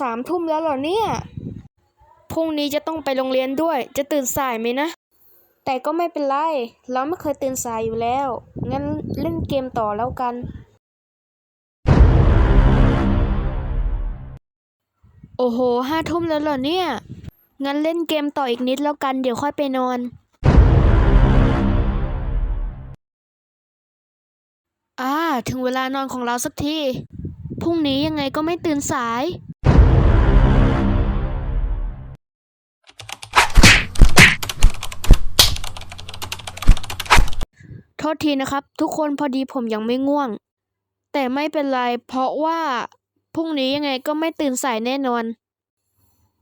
สามทุ่มแล้วเหรอเนี่ย พรุ่งนี้จะต้องไปโรงเรียนด้วย จะตื่นสายไหมนะ แต่ก็ไม่เป็นไร เราไม่เคยตื่นสายอยู่แล้ว งั้นเล่นเกมต่อแล้วกัน โอ้โหห้าทุ่มแล้วเหรอเนี่ย งั้นเล่นเกมต่ออีกนิดแล้วกัน เดี๋ยวค่อยไปนอน อ่า ถึงเวลานอนของเราสักที พรุ่งนี้ยังไงก็ไม่ตื่นสาย โทษทีนะครับ ทุกคนพอดีผมยังไม่ง่วง แต่ไม่เป็นไร เพราะว่าพรุ่งนี้ยังไงก็ไม่ตื่นสายแน่นอน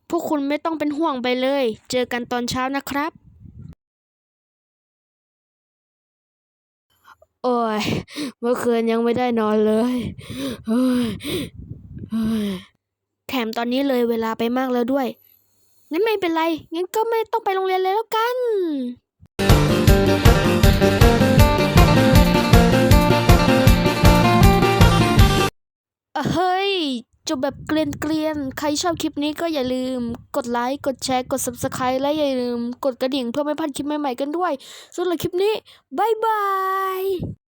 พวกคุณไม่ต้องเป็นห่วงไปเลย เจอกันตอนเช้านะครับ โอ้ย เมื่อคืนยังไม่ได้นอนเลยแถมตอนนี้เลยเวลาไปมากแล้วด้วย งั้นไม่เป็นไร งั้นก็ไม่ต้องไปโรงเรียนเลยแล้วกัน เฮ้ยจบแบบเกลียนเกลียนๆใครชอบคลิปนี้ก็อย่าลืม กดไลค์กดแชร์กด subscribe และอย่าลืม กดกระดิ่งเพื่อไม่พลาดคลิปใหม่ๆกันด้วยสำหรับคลิปนี้บายบาย